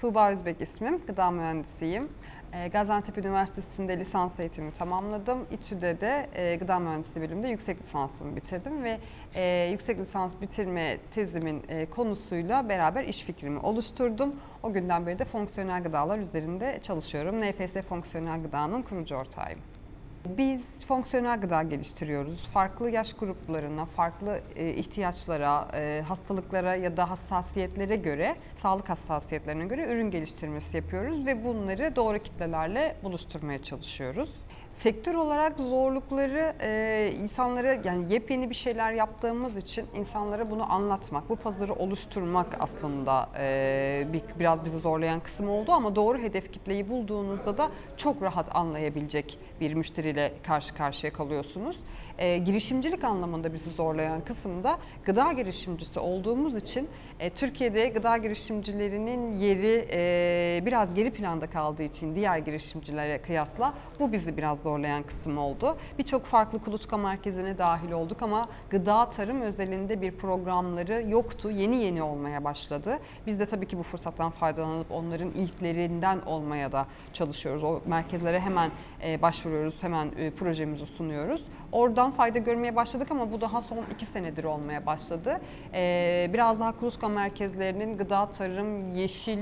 Tuğba Özbek ismim, gıda mühendisiyim. Ee, Gaziantep Üniversitesi'nde lisans eğitimimi tamamladım. İTÜ'de de e, gıda mühendisliği bölümünde yüksek lisansımı bitirdim ve e, yüksek lisans bitirme tezimin e, konusuyla beraber iş fikrimi oluşturdum. O günden beri de fonksiyonel gıdalar üzerinde çalışıyorum. NFS Fonksiyonel Gıda'nın kurucu ortağıyım. Biz fonksiyonel gıda geliştiriyoruz. Farklı yaş gruplarına, farklı e, ihtiyaçlara, e, hastalıklara ya da hassasiyetlere göre, sağlık hassasiyetlerine göre ürün geliştirmesi yapıyoruz ve bunları doğru kitlelerle buluşturmaya çalışıyoruz. Sektör olarak zorlukları e, insanlara yani yepyeni bir şeyler yaptığımız için insanlara bunu anlatmak, bu pazarı oluşturmak aslında e, bir, biraz bizi zorlayan kısım oldu ama doğru hedef kitleyi bulduğunuzda da çok rahat anlayabilecek bir müşteriyle karşı karşıya kalıyorsunuz. E, girişimcilik anlamında bizi zorlayan kısım da gıda girişimcisi olduğumuz için e, Türkiye'de gıda girişimcilerinin yeri e, biraz geri planda kaldığı için diğer girişimcilere kıyasla bu bizi biraz zorlayan kısım oldu. Birçok farklı kuluçka merkezine dahil olduk ama gıda tarım özelinde bir programları yoktu. Yeni yeni olmaya başladı. Biz de tabii ki bu fırsattan faydalanıp onların ilklerinden olmaya da çalışıyoruz. O merkezlere hemen e, başvuruyoruz, hemen e, projemizi sunuyoruz. Oradan fayda görmeye başladık ama bu daha son iki senedir olmaya başladı. E, biraz daha kuluçka merkezlerinin gıda, tarım, yeşil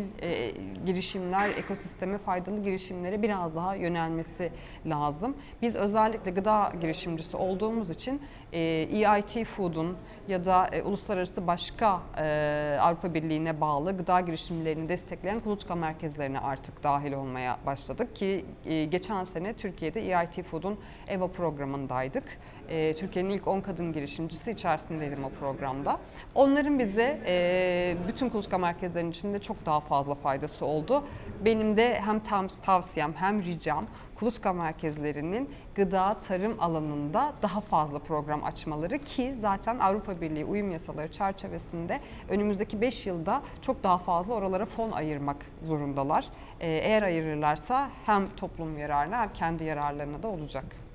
girişimler, ekosisteme faydalı girişimlere biraz daha yönelmesi lazım. Biz özellikle gıda girişimcisi olduğumuz için e, EIT Food'un ya da e, uluslararası başka e, Avrupa Birliği'ne bağlı gıda girişimlerini destekleyen kuluçka merkezlerine artık dahil olmaya başladık ki e, geçen sene Türkiye'de EIT Food'un EVA programındaydık. E, Türkiye'nin ilk 10 kadın girişimcisi içerisindeydim o programda. Onların bize e, bütün kuluçka merkezlerinin içinde çok daha fazla faydası oldu. Benim de hem tavsiyem hem ricam kuluçka merkezlerinin gıda tarım alanında daha fazla program açmaları ki zaten Avrupa Birliği uyum yasaları çerçevesinde önümüzdeki 5 yılda çok daha fazla oralara fon ayırmak zorundalar. Ee, Eğer ayırırlarsa hem toplum yararına hem kendi yararlarına da olacak.